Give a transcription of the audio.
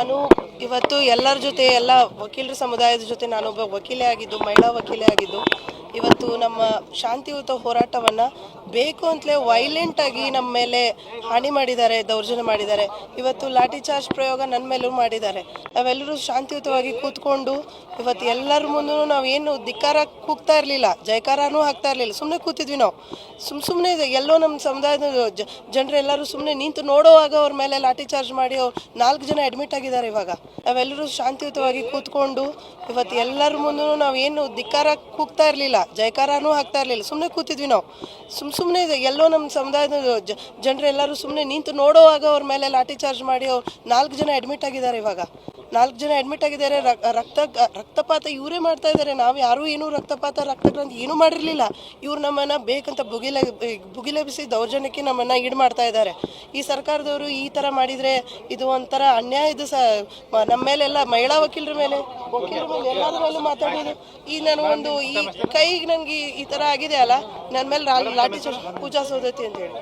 ನಾನು ಇವತ್ತು ಎಲ್ಲರ ಜೊತೆ ಎಲ್ಲ ವಕೀಲರ ಸಮುದಾಯದ ಜೊತೆ ನಾನೊಬ್ಬ ವಕೀಲೆ ಆಗಿದ್ದು ಮಹಿಳಾ ವಕೀಲೆ ಆಗಿದ್ದು ಇವತ್ತು ನಮ್ಮ ಶಾಂತಿಯುತ ಹೋರಾಟವನ್ನು ಬೇಕು ಅಂತಲೇ ವೈಲೆಂಟ್ ಆಗಿ ನಮ್ಮ ಮೇಲೆ ಹಾನಿ ಮಾಡಿದ್ದಾರೆ, ದೌರ್ಜನ್ಯ ಮಾಡಿದ್ದಾರೆ. ಇವತ್ತು ಲಾಠಿ ಚಾರ್ಜ್ ಪ್ರಯೋಗ ನನ್ನ ಮೇಲೂ ಮಾಡಿದ್ದಾರೆ. ನಾವೆಲ್ಲರೂ ಶಾಂತಿಯುತವಾಗಿ ಕೂತ್ಕೊಂಡು ಇವತ್ತು ಎಲ್ಲರ ಮುಂದೂ ನಾವು ಏನು ಧಿಕ್ಕಾರ ಕೂಗ್ತಾ ಇರಲಿಲ್ಲ, ಜಯಕಾರನೂ ಹಾಕ್ತಾ ಇರಲಿಲ್ಲ. ಸುಮ್ಮನೆ ಕೂತಿದ್ವಿ ನಾವು. ಸುಮ್ಮ ಸುಮ್ಮನೆ ಎಲ್ಲೋ ನಮ್ಮ ಸಮುದಾಯದ ಜ ಜನರೆಲ್ಲರೂ ಸುಮ್ಮನೆ ನಿಂತು ನೋಡೋವಾಗ ಅವ್ರ ಮೇಲೆ ಲಾಠಿ ಚಾರ್ಜ್ ಮಾಡಿ ಅವ್ರು ನಾಲ್ಕು ಜನ ಅಡ್ಮಿಟ್ ಆಗಿದ್ದಾರೆ ಇವಾಗ. ನಾವೆಲ್ಲರೂ ಶಾಂತಿಯುತವಾಗಿ ಕೂತ್ಕೊಂಡು ಇವತ್ತು ಎಲ್ಲರ ಮುಂದೂ ನಾವು ಏನು ಧಿಕ್ಕಾರ ಕೂಗ್ತಾ ಇರಲಿಲ್ಲ ಜಯಕಾರನೂ ಹಾಕ್ತಾ ಇರಲಿಲ್ಲ. ಸುಮ್ಮನೆ ಕೂತಿದ್ವಿ ನಾವು. ಸುಮ್ಮ ಸುಮ್ಮನೆ ಎಲ್ಲೋ ನಮ್ಮ ಸಮುದಾಯದ ಜನರು ಜನರೆಲ್ಲರೂ ಸುಮ್ಮನೆ ನಿಂತು ನೋಡೋವಾಗ ಅವ್ರ ಮೇಲೆ ಲಾಠಿ ಚಾರ್ಜ್ ಮಾಡಿ ಅವ್ರು ನಾಲ್ಕು ಜನ ಅಡ್ಮಿಟ್ ಆಗಿದ್ದಾರೆ ಇವಾಗ. ನಾಲ್ಕು ಜನ ಅಡ್ಮಿಟ್ ಆಗಿದ್ದಾರೆ ರಕ್ತ, ರಕ್ತಪಾತ ಇವರೇ ಮಾಡ್ತಾ ಇದ್ದಾರೆ. ನಾವು ಯಾರೂ ಏನೂ ರಕ್ತಪಾತ ರಕ್ತಕ್ರಾಂತಿ ಏನೂ ಮಾಡಿರಲಿಲ್ಲ. ಇವ್ರು ನಮ್ಮನ್ನು ಬೇಕಂತ ಬುಗಿಲೆ ಭುಗಿಲೆಬಿಸಿ ದೌರ್ಜನ್ಯಕ್ಕೆ ನಮ್ಮನ್ನು ಈಡು ಮಾಡ್ತಾ ಇದ್ದಾರೆ. ಈ ಸರ್ಕಾರದವರು ಈ ಥರ ಮಾಡಿದರೆ ಇದು ಒಂಥರ ಅನ್ಯಾಯದ ಸ ನಮ್ಮ ಮೇಲೆಲ್ಲ ಮಹಿಳಾ ವಕೀಲರ ಮೇಲೆ ಮೇಲೂ ಮಾತಾಡೋದು. ಈ ನಾನು ಒಂದು ಈ ಕೈಗೆ ನನಗೆ ಈ ಥರ ಆಗಿದೆ ಅಲ್ಲ ನನ್ನ ಮೇಲೆ ಲಾಟಿ ಪೂಜಾ ಸೋದತಿ ಅಂತ ಹೇಳಿ.